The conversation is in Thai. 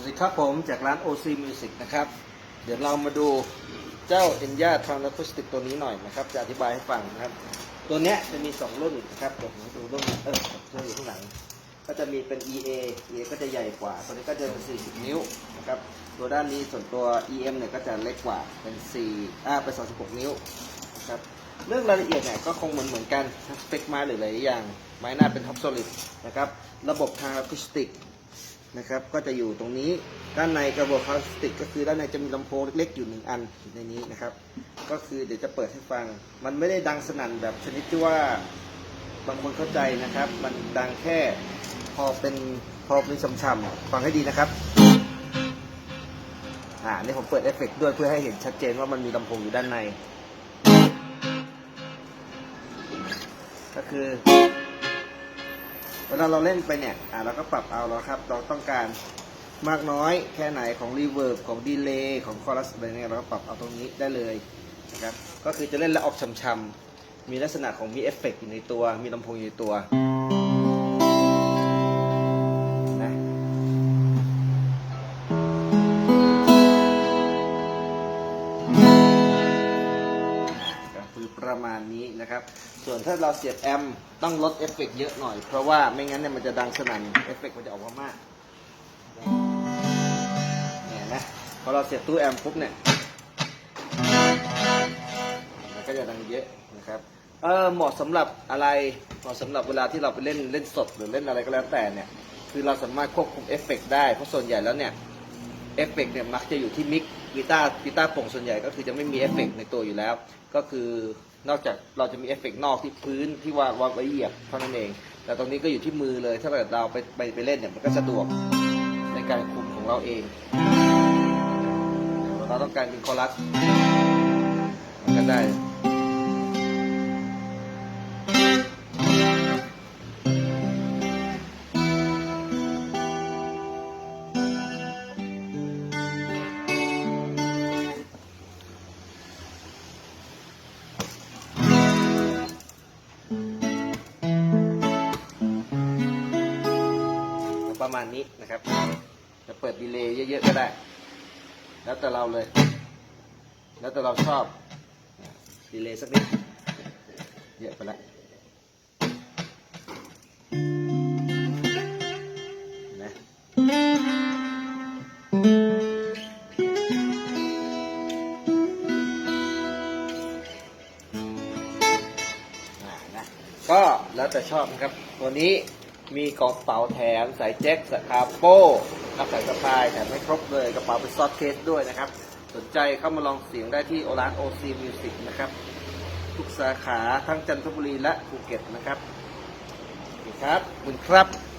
วัสดีครับผมจากร้าน OC Music นะครับ เดี๋ยวเรามาดูเจ้า Enya t r a n a c o u s t i c ตัวนี้หน่อยนะครับ จะอธิบายให้ฟังนะครับ ตัวเนี้ยจะมี 2 รุ่นนะครับเดี๋ยวผมดูรุ่นเออจะอยู่ข้างหลัง ก็จะมีเป็น EA EA ก็จะใหญ่กว่า ตัวนี้ก็จะเป็น 40 นิ้วนะครับ ตัวด้านนี้ส่วนตัว EM เนี่ยก็จะเล็กกว่าเป็น4อ่าเป็น26นิ้วนะครับเรื่องรายละเอียดเนี่ยก็คงเหมือนเหมือนกันสเปคไม้หรือหลายอย่าง ไม้หน้าเป็นท็อป solid นะครับ ระบบทางอะคูสติก นะครับ ก็จะอยู่ตรงนี้ด้านในกระบอกพลาสติก ก็คือด้านในจะมีลำโพงเล็กๆอยู่หนึ่งอันในนี้นะครับ ก็คือเดี๋ยวจะเปิดให้ฟัง มันไม่ได้ดังสนั่นแบบชนิดที่ว่าบางคนเข้าใจนะครับ มันดังแค่พอเป็นพอเป็นช่ำๆฟังให้ดีนะครับอ่านี่ผมเปิดเอฟเฟกด้วยเพื่อให้เห็นชัดเจนว่ามันมีลำโพงอยู่ด้านใน ก็คือ เวลาเราเล่นไปเนี่ยอ่าเราก็ปรับเอาแล้วครับ เราต้องการมากน้อยแค่ไหนของรีเวิร์บของดีเลย์ของคอรัสอะไรเนี่ยเราก็ปรับเอาตรงนี้ได้เลยนะครับก็คือจะเล่นแล้วออกช้ำๆมีลักษณะของมีเอฟเฟกต์อยู่ในตัว มีลำโพงอยู่ในตัว คือประมาณนี้นะครับ ส่วนถ้าเราเสียบแอมต้องลดเอฟเฟกต์เยอะหน่อย เพราะว่าไม่งั้นเนี่ยมันจะดังสนั่นเอฟเฟกต์มันจะออกมามากเนี่ยนะพอเราเสียบตู้แอมป์ปุ๊บเนี่ยมันก็จะดังเยอะนะครับเออเหมาะสำหรับอะไรเหมาะสำหรับเวลาที่เราไปเล่นเล่นสดหรือเล่นอะไรก็แล้วแต่เนี่ยคือเราสามารถควบคุมเอฟเฟกต์ได้เพราะส่วนใหญ่แล้วเนี่ยเอฟเฟกต์เนี่ยมักจะอยู่ที่มิก กีตาร์กีตาร์โปร่งส่วนใหญ่ก็คือจะไม่มีเอฟเฟกต์ในตัวอยู่แล้ว ก็คือนอกจากเราจะมีเอฟเฟกต์นอกที่พื้นที่วางวางไว้เหยียบเท่านั้นเอง แต่ตรงนี้ก็อยู่ที่มือเลย ถ้าเกิดเราไปไปไปเล่นเนี่ยมันก็สะดวกในการคุมของเราเอง เราต้องการเป็นคอรัสมันก็ได้ ประมาณนี้นะครับ จะเปิดดีเลย์เยอะๆก็ได้ แล้วแต่เราเลย แล้วแต่เราชอบดีเลย์สักนิดเยอะไปแล้วนะนะก็แล้วแต่ชอบนะครับ ตัวนี้ มีกระเป๋าแถมสายแจ็คสายคาโป้กับสายสะพายแถมให้ครบเลยกระเป๋าเป็นซอฟต์เคสด้วยนะครับ สนใจเข้ามาลองเสียงได้ที่โอร้านโอซีมิวสิกนะครับ ทุกสาขาทั้งจันทบุรีและภูเก็ตนะครับสวัสดีครับบคุณครับ